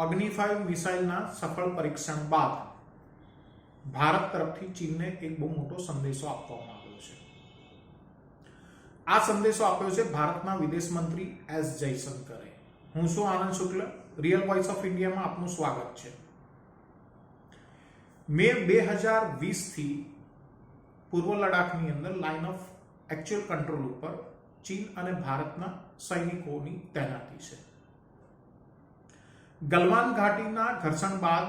અગ્નિ ફાઇવ મિસાઇલના સફળ પરીક્ષણ બાદ ભારત તરફથી ચીનને એક બહુ મોટો સંદેશો આપવામાં આવ્યો છે. આ સંદેશો આપ્યો છે ભારતના વિદેશ મંત્રી એસ જયશંકરે. હું છું Anand Shukla real voice of ઇન્ડિયામાં આપનું સ્વાગત છે. મે બે હજાર વીસથી પૂર્વ લડાખની અંદર લાઇન ઓફ એકચ્યુઅલ કંટ્રોલ ઉપર ચીન અને ભારતના સૈનિકોની તૈનાતી છે. ગલવાન ઘાટીના ઘર્ષણ બાદ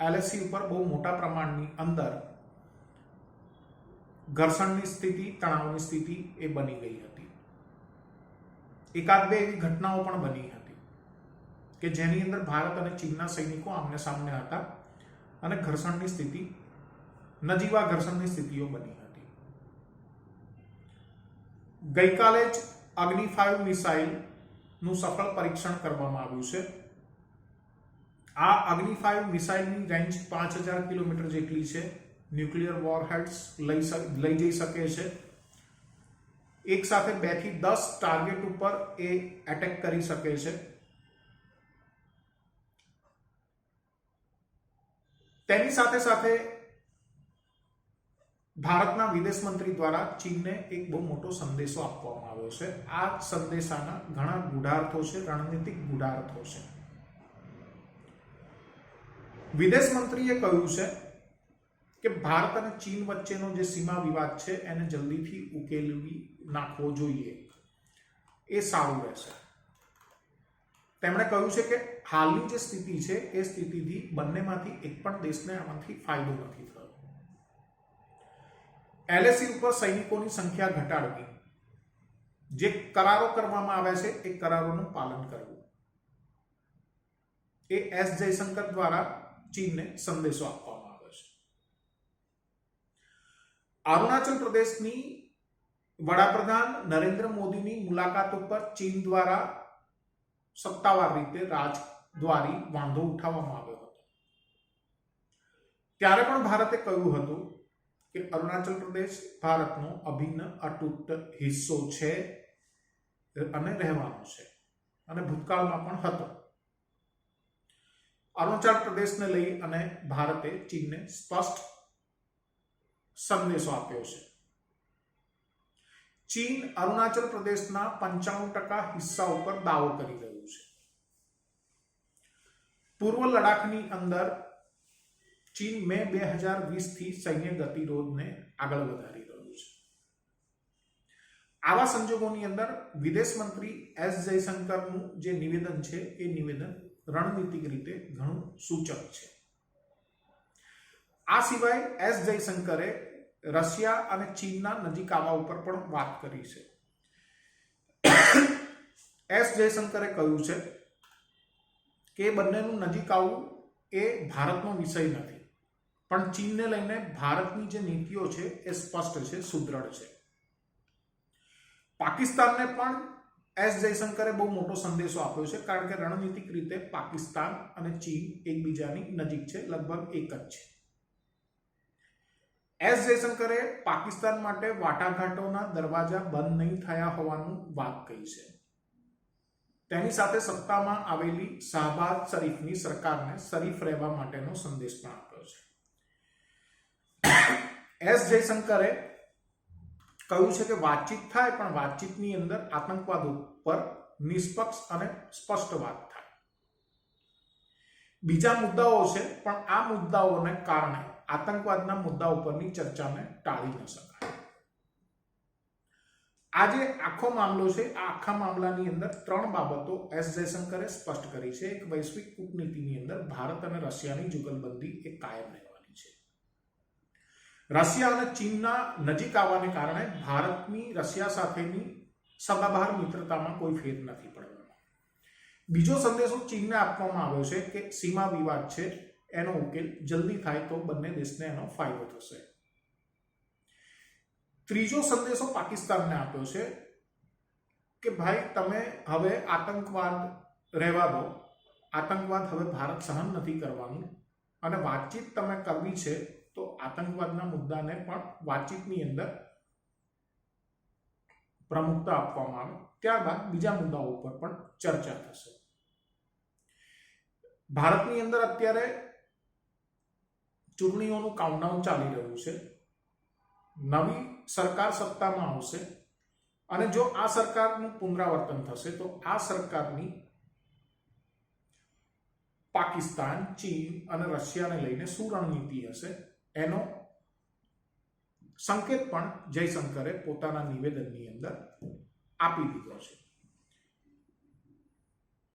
એલએસી ઉપર બહુ મોટા પ્રમાણની અંદર ઘર્ષણની સ્થિતિ, તણાવની સ્થિતિ એ બની ગઈ હતી. એકાદ બે એવી ઘટનાઓ પણ બની હતી કે જેની અંદર ભારત અને ચીનના સૈનિકો આમને સામને હતા અને ઘર્ષણની સ્થિતિ, નજીવા ઘર્ષણની સ્થિતિઓ બની હતી. ગઈકાલે જ અગ્નિ ફાઇવ મિસાઇલનું સફળ પરીક્ષણ કરવામાં આવ્યું છે. આ અગ્નિ ફાઇવ મિસાઇલની રેન્જ પાંચ હજાર કિલોમીટર જેટલી છે. ન્યુક્લિયર વોરહેડ્સ લઈ લઈ જઈ શકે છે. એક સાથે બેથી દસ ટાર્ગેટ ઉપર એ એટેક કરી શકે છે. તેની સાથે સાથે ભારતના વિદેશ મંત્રી દ્વારા ચીનને એક બહુ મોટો સંદેશો આપવામાં આવ્યો છે. આ સંદેશાના ઘણા ગુઢાર્થો છે, રણનીતિક ગુઢાર્થો છે. વિદેશ મંત્રીએ કહ્યું છે કે ભારત અને ચીન વચ્ચેનો જે સીમા વિવાદ છે, એને જલ્દીથી ઉકેલવી નાખવો જોઈએ. એ સારું રહેશે. તેમણે કહ્યું છે કે હાલની જે સ્થિતિ છે, એ સ્થિતિથી બંનેમાંથી એક પણ દેશને આમાંથી ફાયદો નથી થયો. એલએસી ઉપર સૈનિકોની સંખ્યા ઘટાડવી, જે કરારો કરવામાં આવ્યા છે, એ કરારોનું પાલન કરવું. એ એસ જયશંકર દ્વારા ચીનને સંદેશો આપવામાં આવ્યો છે. અરુણાચલ પ્રદેશની વડાપ્રધાન નરેન્દ્ર મોદીની મુલાકાત ઉપર ચીન દ્વારા સત્તાવાર રીતે રાજદ્વારી વાંધો ઉઠાવવામાં આવ્યો હતો. ત્યારે પણ ભારતે કહ્યું હતું કે અરુણાચલ પ્રદેશ ભારતનો અભિન્ન, અતૂટ હિસ્સો છે અને રહેવાનો છે અને ભૂતકાળમાં પણ હતો. અરુણાચલ પ્રદેશને લઈ અને ભારતે ચીનને સ્પષ્ટ સંદેશો આપ્યો છે. ચીન અરુણાચલ પ્રદેશના પંચાણું ટકા હિસ્સા ઉપર દાવો કરી રહ્યું છે. પૂર્વ લડાખની અંદર ચીન મે બે હજાર વીસથી સૈન્ય ગતિરોધને આગળ વધારી રહ્યું છે. આવા સંજોગોની અંદર વિદેશ મંત્રી એસ જયશંકરનું જે નિવેદન છે, એ નિવેદન રણનીતિક રીતે ઘણું સૂચક છે. આ સિવાય એસ જયશંકરે રશિયા અને ચીનના નજીક આવવા ઉપર પણ વાત કરી છે. એસ જયશંકરે કહ્યું છે કે બંનેનું નજીક આવવું એ ભારતનો વિષય નથી, પણ ચીનને લઈને ભારતની જે નીતિઓ છે એ સ્પષ્ટ છે સુદૃઢ છે. પાકિસ્તાનને પણ એસ જયશંકરે બહુ મોટો સંદેશો આપ્યો છે, કારણ કે રણનીતિક રીતે પાકિસ્તાન અને ચીન એકબીજાની નજીક છે, લગભગ એક જ છે. એસ જયશંકરે પાકિસ્તાન માટે વાટાઘાટોના દરવાજા બંધ નહીં થયા હોવાનું વાત કહી છે. તેની સાથે સત્તામાં આવેલી શાહબાદ શરીફની સરકારને શરીફ રહેવા માટેનો સંદેશ પણ આપ્યો છે. એસ જયશંકરે કહ્યું છે કે વાતચીત થાય, પણ વાતચીતની અંદર આતંકવાદ ઉપર નિષ્પક્ષ અને સ્પષ્ટ વાત થાય. બીજા મુદ્દાઓ છે, પણ આ મુદ્દાઓને કારણે આતંકવાદના મુદ્દા ઉપરની ચર્ચાને ટાળી ન શકાય. આજે આખો મામલો છે, આ આખા મામલાની અંદર ત્રણ બાબતો એસ જયશંકરે સ્પષ્ટ કરી છે. એક વૈશ્વિક કૂટનીતિની અંદર ભારત અને રશિયાની જુગલબંધી એ કાયમ રહેવા રશિયા અને ચીનના નજીક આવવાને કારણે ભારતની રશિયા સાથેની સદાબહાર મિત્રતામાં કોઈ ફેર નથી પડવાનો બીજો સંદેશો ચીનને આપવામાં આવ્યો છે કે સીમા વિવાદ છે, એનો ઉકેલ જલ્દી થાય તો બંને દેશને એનો ફાયદો થશે. ત્રીજો સંદેશો પાકિસ્તાનને આપ્યો છે કે ભાઈ, તમે હવે આતંકવાદ રહેવા દો. આતંકવાદ હવે ભારત સહન નથી કરવાનું અને વાતચીત તમે કરવી છે તો આતંકવાદના મુદ્દાને પણ વાતચીતની અંદર પ્રમુખતા આપવામાં આવે. ત્યારબાદ બીજા મુદ્દાઓ ઉપર પણ ચર્ચા થશે. ભારતની અંદર અત્યારે ચૂંટણીઓનું કાઉન્ટડાઉન ચાલી રહ્યું છે. નવી સરકાર સત્તામાં આવશે અને જો આ સરકારનું પુનરાવર્તન થશે તો આ સરકારની પાકિસ્તાન, ચીન અને રશિયાને લઈને શું રણનીતિ હશે? એનો સંકેત પણ જયશંકરે પોતાના નિવેદનની અંદર આપી દીધો છે.